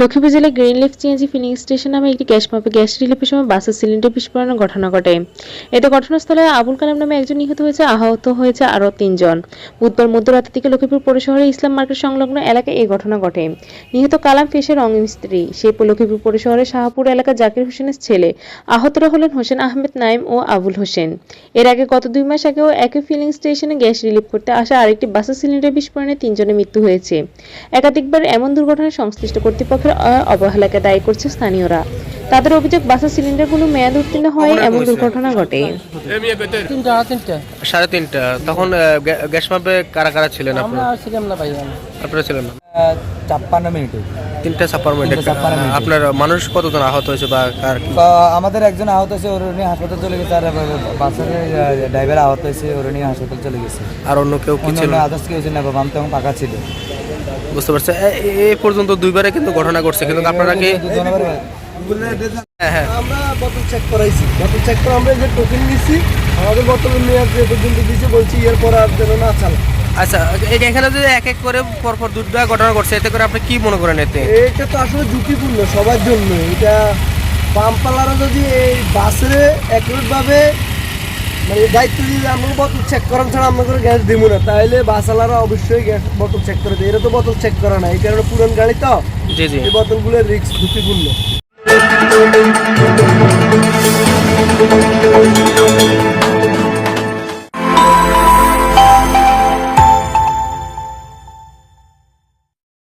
লক্ষ্মীপুর জেলার green leaf CNG filling station নামে একটি গ্যাস পাম্পে গ্যাস রিলিফের সময় বাসের সিলিন্ডার বিস্ফোরণের ঘটনা ঘটে। এতে ঘটনাস্থলে আবুল কালাম নামে একজন নিহত হয়েছে, আহত হয়েছে আরও তিনজন। বুধবার মধ্যরাতের দিকে লক্ষ্মীপুর পৌর শহরে ইসলাম মার্কেট সংলগ্ন এলাকায় এই ঘটনা ঘটে। নিহত কালাম ফেসের রঙ মিস্ত্রি সে লক্ষ্মীপুর পৌর শহরের শাহপুর এলাকা জাকির হোসেনের ছেলে। আহতরা হলেন হোসেন আহমেদ নাইম ও আবুল হোসেন। এর আগে গত দুই মাস আগেও একই ফিলিং স্টেশনে গ্যাস রিলিফ করতে আসা আরেকটি বাসের সিলিন্ডার বিস্ফোরণে তিনজনের মৃত্যু হয়েছে। একাধিকবার এমন দুর্ঘটনায় সংশ্লিষ্ট কর্তৃপক্ষের অ- অবহেলাকে দায়ী করছে স্থানীয়রা। তাদের অভিযোগ বাসের সিলিন্ডারগুলো মেয়াদ উত্তীর্ণ হয় এমন দুর্ঘটনা ঘটে। তিনটা সাড়ে তিনটা। তখন গ্যাস পাম্পে কারা কারা ছিলেন আপনারা? ছিলাম না ভাই আপনারা ছিলেন না? ছাপ্পান্ন মিনিটে। তিনটা ছাপ্পান্ন মিনিটে। আপনার মানুষ কতজন আহত হয়েছে বা কার আমাদের একজন আহত হয়েছে ওর নিয়ে হাসপাতাল চলে গেছে আর বাসের ড্রাইভার আহত হয়েছে ওর নিয়ে হাসপাতাল চলে গেছে। আর অন্য কেউ কি অন্য ছিল? আদার্স কেউ ছিল না বাম তখন পাকা ছিল। বুঝতে পারছে। এ- পর্যন্ত দুইবারে কিন্তু ঘটনা ঘটছে কিন্তু আপনারা কি হ্যাঁ হ্যাঁ। আমরা বোতল চেক করাইছি। বোতল চেক করে আমরা যে টোকেন নিছি আমাদের বোতল যে পর্যন্ত দিছে বলছি এরপর আর যেন না চালা আচ্ছা এখানে যদি এক এক করে পরপর দুটা ঘটনা ঘটছে এতে করে আপনি কি মনে করেন এতে? এটা তো আসলে ঝুঁকিপূর্ণ সবার জন্য। এটা পাম্পালারা যদি এই বাসে একইভাবে মানে দায়িত্ব যদি আমাকে বোতল চেক করেন ছাড়া আমাকে গ্যাস দিব না। তাহলে বাসালারা অবশ্যই গ্যাস বোতল চেক করে দেয়। এরা তো বোতল চেক করা না এই কারণে পুরান গাড়ি তো। জি জি। এই বোতলগুলো রিস্ক ঝুঁকিপূর্ণ।